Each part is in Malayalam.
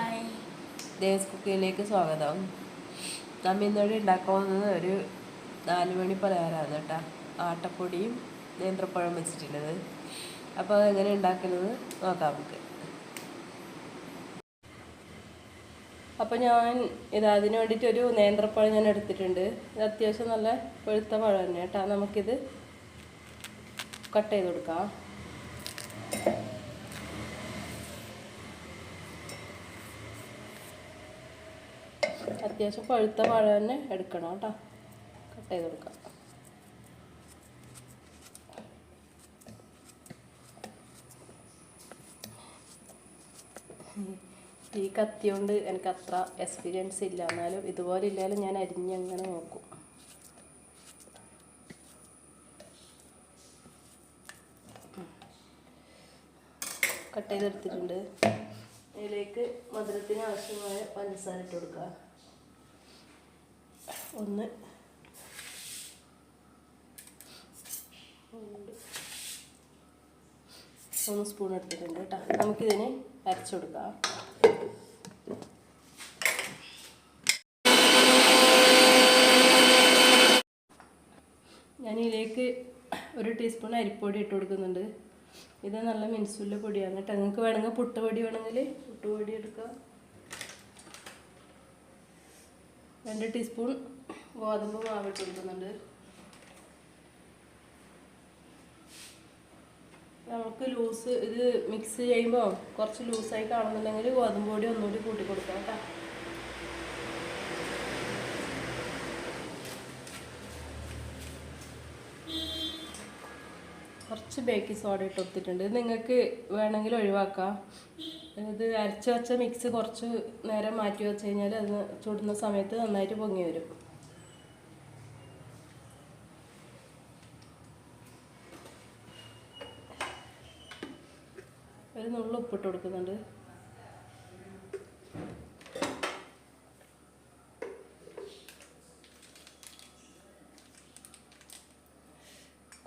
വീഡിയോയിലേക്ക് സ്വാഗതം നമ്മ ഇന്നോട് ഉണ്ടാക്കാൻ പോകുന്നത് ഒരു നാല് മണി പലഹാരമാണ് കേട്ടോ. ആട്ടപ്പൊടിയും നേന്ത്രപ്പഴം വെച്ചിട്ടുള്ളത്. അപ്പോൾ അതെങ്ങനെ ഉണ്ടാക്കുന്നത് നോക്കാം നമുക്ക്. അപ്പോൾ ഞാൻ ഇത് അതിന് വേണ്ടിയിട്ട് ഒരു നേന്ത്രപ്പഴം ഞാൻ എടുത്തിട്ടുണ്ട്. ഇത് അത്യാവശ്യം നല്ല പഴുത്ത പഴം തന്നെ കേട്ടോ. നമുക്കിത് കട്ട് ചെയ്ത് കൊടുക്കാം. അത്യാവശ്യം പഴുത്ത പഴം തന്നെ എടുക്കണം കേട്ടോ. കട്ട് ചെയ്ത് കൊടുക്കാം. ഈ കത്തി കൊണ്ട് എനിക്ക് അത്ര എക്സ്പീരിയൻസ് ഇല്ല. എന്നാലും ഇതുപോലെ ഇല്ലാലും ഞാൻ അരിഞ്ഞങ്ങനെ നോക്കും. കട്ട് ചെയ്തെടുത്തിട്ടുണ്ട്. ഇതിലേക്ക് മധുരത്തിന് ആവശ്യമായ പഞ്ചസാര ഇട്ട് കൊടുക്കുക. ഒന്ന്. മൂന്ന് സ്പൂൺ എടുത്തിട്ടുണ്ട് കേട്ടോ. നമുക്കിതിനെ അരച്ചു കൊടുക്കാം. ഞാനിതിലേക്ക് ഒരു ടീസ്പൂൺ അരിപ്പൊടി ഇട്ട് കൊടുക്കുന്നുണ്ട്. ഇത് നല്ല മിൻസുള്ള പൊടിയാണ് കേട്ടോ. നിങ്ങൾക്ക് വേണമെങ്കിൽ പുട്ടുപൊടി വേണമെങ്കിൽ പുട്ടുപൊടി എടുക്കാം. രണ്ട് ടീസ്പൂൺ ഗോതമ്പ് മാവ് ഇട്ട് നമുക്ക് ലൂസ് ഇത് മിക്സ് ചെയ്യുമ്പോൾ കുറച്ച് ലൂസായി കാണുന്നുണ്ടെങ്കിൽ ഗോതമ്പ് പൊടി ഒന്നുകൂടി കൂട്ടി കൊടുക്കാം കേട്ടോ. കുറച്ച് ബേക്കിംഗ് സോഡ ഇട്ട് കൊടുത്തിട്ടുണ്ട്. നിങ്ങൾക്ക് വേണമെങ്കിൽ ഒഴിവാക്കാം. ഇത് അരച്ച് വെച്ച മിക്സ് കുറച്ച് നേരം മാറ്റി വെച്ച് കഴിഞ്ഞാൽ അത് ചുടുന്ന സമയത്ത് നന്നായിട്ട് പൊങ്ങി വരും. ഒരു നുള്ള ഉപ്പിട്ട് കൊടുക്കുന്നുണ്ട്.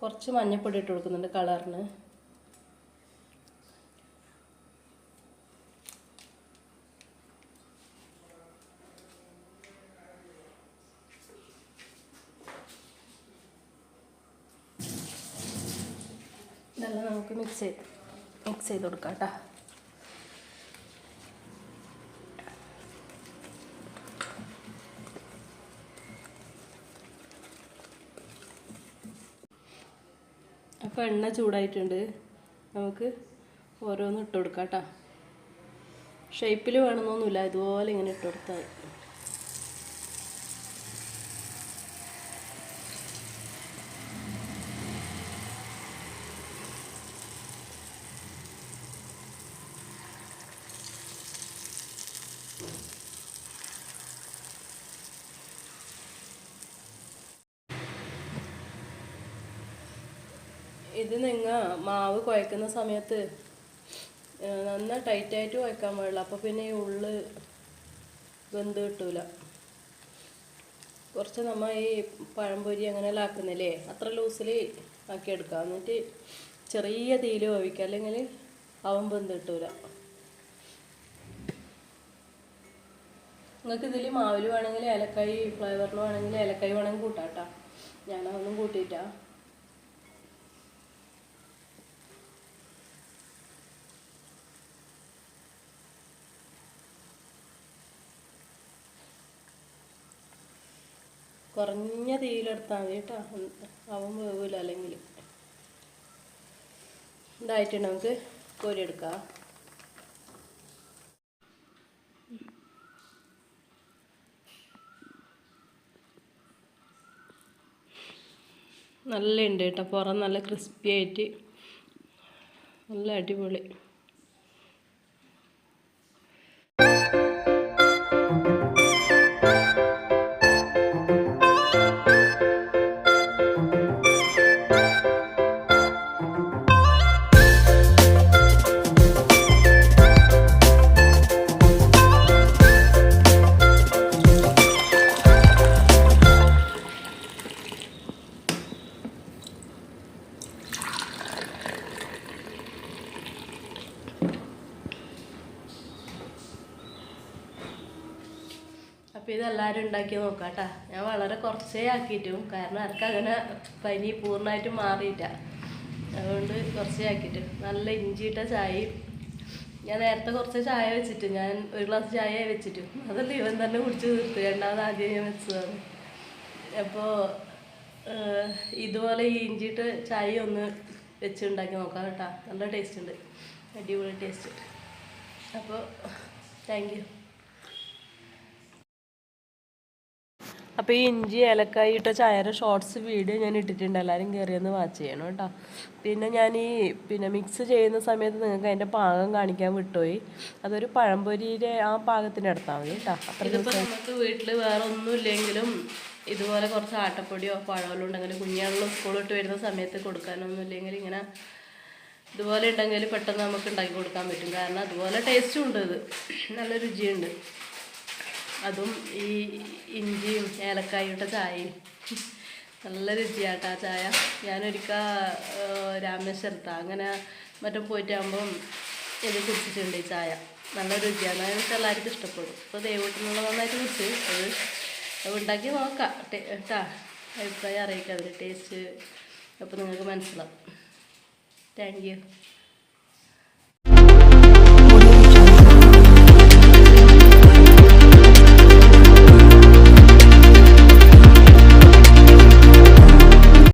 കുറച്ച് മഞ്ഞപ്പൊടി ഇട്ട് കൊടുക്കുന്നുണ്ട് കളറിന് ഇതെല്ലാം നമുക്ക് മിക്സ് ചെയ്ത് മിക്സ് ചെയ്ത് കൊടുക്കാം കേട്ടോ. അപ്പോൾ എണ്ണ ചൂടായിട്ടുണ്ട്. നമുക്ക് ഓരോന്ന് ഇട്ട് കൊടുക്കാം കേട്ടോ. ഷേപ്പിൽ വേണമെന്നൊന്നുമില്ല ഇതുപോലെ ഇങ്ങനെ ഇട്ട് കൊടുത്താൽ ഇത് നിങ്ങൾ മാവ് കുഴക്കുന്ന സമയത്ത് നന്ന ടൈറ്റായിട്ട് കുഴക്കാൻ പാടില്ല. അപ്പോൾ പിന്നെ ഈ ഉള്ള് വെന്ത് കിട്ടൂല. കുറച്ച് നമ്മൾ ഈ പഴംപൊരി അങ്ങനെയെല്ലാം ആക്കുന്നില്ലേ? അത്ര ലൂസിൽ ആക്കിയെടുക്കുക എന്നിട്ട് ചെറിയ തീയിൽ വേവിക്കുക. അല്ലെങ്കിൽ അവൻ വെന്ത് കിട്ടൂല. നിങ്ങൾക്ക് ഇതിൽ മാവിൽ വേണമെങ്കിൽ ഏലക്കായി ഫ്ലേവറിൽ വേണമെങ്കിൽ ഏലക്കായി വേണമെങ്കിൽ കൂട്ടാം കേട്ടോ ഞാനതൊന്നും കൂട്ടിയിട്ടാ. കുറഞ്ഞ തീയിലെടുത്താൽ മതി കേട്ടോ. അവൻ വേവില്ല അല്ലെങ്കിൽ. ഇതായിട്ട് നമുക്ക് കോരിയെടുക്കാം. നല്ല ഉണ്ട് കേട്ടോ. പുറം നല്ല ക്രിസ്പി ആയിട്ട് നല്ല അടിപൊളി. എല്ലാവരും ഉണ്ടാക്കി നോക്കാം കേട്ടോ ഞാൻ വളരെ കുറച്ചേ ആക്കിയിട്ടും കാരണം ആർക്കും അങ്ങനെ പനി പൂർണമായിട്ട് മാറിയില്ല. അതുകൊണ്ട് കുറച്ചേ ആക്കിയിട്ട്. നല്ല ഇഞ്ചിയിട്ട ചായ. ഞാൻ നേരത്തെ കുറച്ച് ചായ വെച്ചിട്ട് ഞാൻ ഒരു ഗ്ലാസ് ചായ വെച്ചിട്ടു. അതല്ല ഇവൻ തന്നെ കുടിച്ച് തീർത്തു. രണ്ടാമത് ആദ്യം ഞാൻ വെച്ചതാണ്. അപ്പോൾ ഇതുപോലെ ഈ ഇഞ്ചിയിട്ട് ചായ ഒന്ന് വെച്ച് ഉണ്ടാക്കി നോക്കാം കേട്ടോ. നല്ല ടേസ്റ്റ് ഉണ്ട്. അടിപൊളി ടേസ്റ്റ് അപ്പോൾ താങ്ക് യു അപ്പോൾ ഈ ഇഞ്ചി ഏലക്കായി ഇട്ട ചായയുടെ ഷോർട്സ് വീഡിയോ ഞാൻ ഇട്ടിട്ടുണ്ട്. എല്ലാവരും കയറിയൊന്ന് വാച്ച് ചെയ്യണം കേട്ടോ. പിന്നെ ഞാൻ ഈ പിന്നെ മിക്സ് ചെയ്യുന്ന സമയത്ത് നിങ്ങൾക്ക് അതിന്റെ പാകം കാണിക്കാൻ വിട്ടുപോയി. അതൊരു പഴംപൊരിയുടെ ആ പാകത്തിന് എടുത്താൽ മതി കേട്ടോ. ഇതിപ്പോൾ നമുക്ക് വീട്ടിൽ വേറെ ഒന്നുമില്ലെങ്കിലും ഇതുപോലെ കുറച്ച് ആട്ടപ്പൊടിയോ പഴമല്ലോ ഉണ്ടെങ്കിൽ കുഞ്ഞാണല്ലോ സ്കൂളിട്ട് വരുന്ന സമയത്ത് കൊടുക്കാനൊന്നും ഇല്ലെങ്കിൽ ഇങ്ങനെ ഇതുപോലെ ഉണ്ടെങ്കിൽ പെട്ടെന്ന് നമുക്ക് ഉണ്ടാക്കി കൊടുക്കാൻ പറ്റും. കാരണം അതുപോലെ ടേസ്റ്റും ഉണ്ട് ഇത്. നല്ല രുചിയുണ്ട്. അതും ഈ ഇഞ്ചിയും ഏലക്കായും ഇട്ട ചായയും. നല്ല രുചിയാട്ട ചായ. ഞാനൊരിക്കൽ രാമേശ്വരത്ത. അങ്ങനെ മറ്റും പോയിട്ടാകുമ്പം ഇത് കുടിച്ചിട്ടുണ്ട് ഈ ചായ. നല്ല രുചിയാണ്. എനിക്ക് എല്ലാവർക്കും ഇഷ്ടപ്പെടും. അപ്പോൾ ദൈവത്തിനുള്ള നന്നായിട്ട് കുടിച്ച് അത് ഉണ്ടാക്കി നോക്കാം. കേട്ടാ അഭിപ്രായം അറിയിക്കാം അതിന്റെ ടേസ്റ്റ് അപ്പോൾ നിങ്ങൾക്ക് മനസ്സിലാവും. Thank you